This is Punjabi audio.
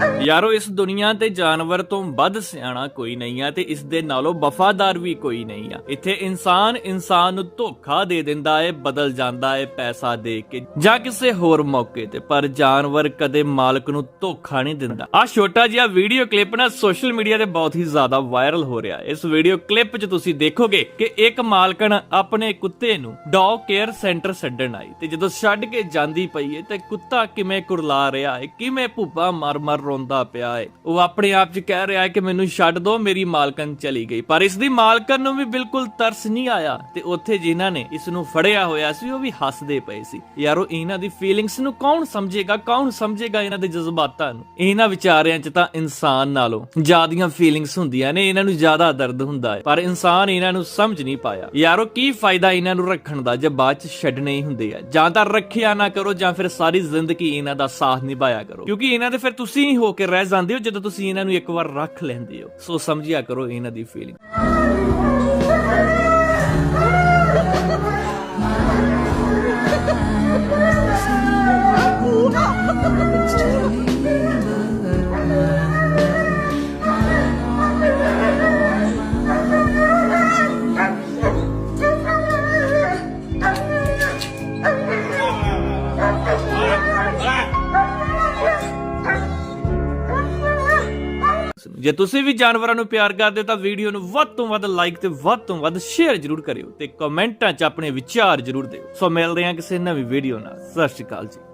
ਯਾਰੋ, ਇਸ ਦੁਨੀਆ ਤੇ ਜਾਨਵਰ ਤੋਂ ਵੱਧ ਸਿਆਣਾ ਕੋਈ ਨਹੀਂ ਆ ਤੇ ਇਸ ਦੇ ਨਾਲੋਂ ਵਫਾਦਾਰ ਵੀ ਕੋਈ ਨਹੀਂ ਆ। ਇੱਥੇ ਇਨਸਾਨ ਇਨਸਾਨ ਨੂੰ ਧੋਖਾ ਦੇ ਦਿੰਦਾ ਏ, ਬਦਲ ਜਾਂਦਾ ਏ ਪੈਸਾ ਦੇ ਕੇ ਜਾਂ ਕਿਸੇ ਹੋਰ ਮੌਕੇ ਤੇ, ਪਰ ਜਾਨਵਰ ਕਦੇ ਮਾਲਕ ਨੂੰ ਧੋਖਾ ਨਹੀਂ ਦਿੰਦਾ। ਆ ਛੋਟਾ ਜਿਹਾ ਵੀਡੀਓ ਕਲਿੱਪ ਨਾ ਸੋਸ਼ਲ ਮੀਡੀਆ ਤੇ ਬਹੁਤ ਹੀ ਜ਼ਿਆਦਾ ਵਾਇਰਲ ਹੋ ਰਿਹਾ। ਇਸ ਵੀਡੀਓ ਕਲਿੱਪ 'ਚ ਤੁਸੀਂ ਦੇਖੋਗੇ ਕਿ ਇੱਕ ਮਾਲਕਣ ਆਪਣੇ ਕੁੱਤੇ ਨੂੰ ਡੌਗ ਕੇਅਰ ਸੈਂਟਰ ਛੱਡਣ ਆਈ ਤੇ ਜਦੋਂ ਛੱਡ ਕੇ ਜਾਂਦੀ ਪਈ ਏ ਤੇ ਕੁੱਤਾ ਕਿਵੇਂ ਕੁਰਲਾ ਰਿਹਾ ਏ, ਕਿਵੇਂ ਭੁੱਬਾ ਮਰ-ਮਰ ਰੋਂਦਾ ਪਿਆ ਹੈ ਉਹ ਆਪਣੇ ਆਪ 'ਚ ਕਹਿ ਰਿਹਾ ਹੈ ਕਿ ਮੈਨੂੰ ਛੱਡ ਦਿਓ ਮੇਰੀ ਮਾਲਕਣ ਚਲੀ ਗਈ। ਪਰ ਇਸ ਦੀ ਮਾਲਕਣ ਨੂੰ ਵੀ ਬਿਲਕੁਲ ਤਰਸ ਨਹੀਂ ਆਇਆ ਤੇ ਉੱਥੇ ਜਿਨ੍ਹਾਂ ਨੇ ਇਸ ਨੂੰ ਫੜਿਆ ਹੋਇਆ ਸੀ, ਉਹ ਵੀ ਹੱਸਦੇ ਪਏ ਸੀ। ਯਾਰੋ, ਇਹਨਾਂ ਦੀ ਫੀਲਿੰਗਸ ਨੂੰ ਕੌਣ ਸਮਝੇਗਾ? ਕੌਣ ਸਮਝੇਗਾ ਇਹਨਾਂ ਦੇ ਜਜ਼ਬਾਤਾਂ ਨੂੰ? ਇਹਨਾਂ ਵਿਚਾਰਿਆਂ 'ਚ ਤਾਂ ਇਨਸਾਨ ਨਾਲੋਂ ਜ਼ਿਆਦੀਆਂ ਫੀਲਿੰਗਸ ਹੁੰਦੀਆਂ ਨੇ, ਇਹਨਾਂ ਨੂੰ ਜ਼ਿਆਦਾ ਦਰਦ ਹੁੰਦਾ ਹੈ ਪਰ ਇਨਸਾਨ ਇਹਨਾਂ ਨੂੰ ਸਮਝ ਨਹੀਂ ਪਾਇਆ। ਯਾਰੋ, ਕੀ ਫਾਇਦਾ ਇਹਨਾਂ ਨੂੰ ਰੱਖਣ ਦਾ ਜੇ ਬਾਅਦ 'ਚ ਛੱਡਣੇ ਹੀ ਹੁੰਦੇ ਆ? ਜਾਂ ਤਾਂ ਰੱਖਿਆ ਨਾ ਕਰੋ ਜਾਂ ਫਿਰ ਸਾਰੀ ਜ਼ਿੰਦਗੀ ਇਹਨਾਂ ਦਾ ਸਾਥ ਨਿਭਾਇਆ ਕਰੋ। ਕਿਉਂਕਿ ਇਹਨਾਂ ਦੇ ਫਿਰ ਤੁਸੀਂ ਹੀ ਹੋ ਕੇ ਰਹਿ ਜਾਂਦੇ ਹੋ ਜਦੋਂ ਤੁਸੀਂ ਇਹਨਾਂ ਨੂੰ ਇੱਕ ਵਾਰ ਰੱਖ ਲੈਂਦੇ ਹੋ। ਸੋ ਸਮਝਿਆ ਕਰੋ ਇਹਨਾਂ ਦੀ ਫੀਲਿੰਗ ਜੇ ਤੁਸੀਂ ਵੀ ਜਾਨਵਰਾਂ ਨੂੰ ਪਿਆਰ ਕਰਦੇ ਹੋ, ਤਾਂ ਵੀਡੀਓ ਨੂੰ ਵੱਧ ਤੋਂ ਵੱਧ ਲਾਈਕ ਤੇ ਵੱਧ ਤੋਂ ਵੱਧ ਸ਼ੇਅਰ ਜ਼ਰੂਰ ਕਰਿਓ ਤੇ ਕਮੈਂਟਾਂ 'ਚ ਆਪਣੇ ਵਿਚਾਰ ਜ਼ਰੂਰ ਦਿਓ। ਸੋ ਮਿਲਦੇ ਹਾਂ ਕਿਸੇ ਨਵੀਂ ਵੀਡੀਓ ਨਾਲ। ਸਤਿ ਸ਼੍ਰੀ ਅਕਾਲ ਜੀ।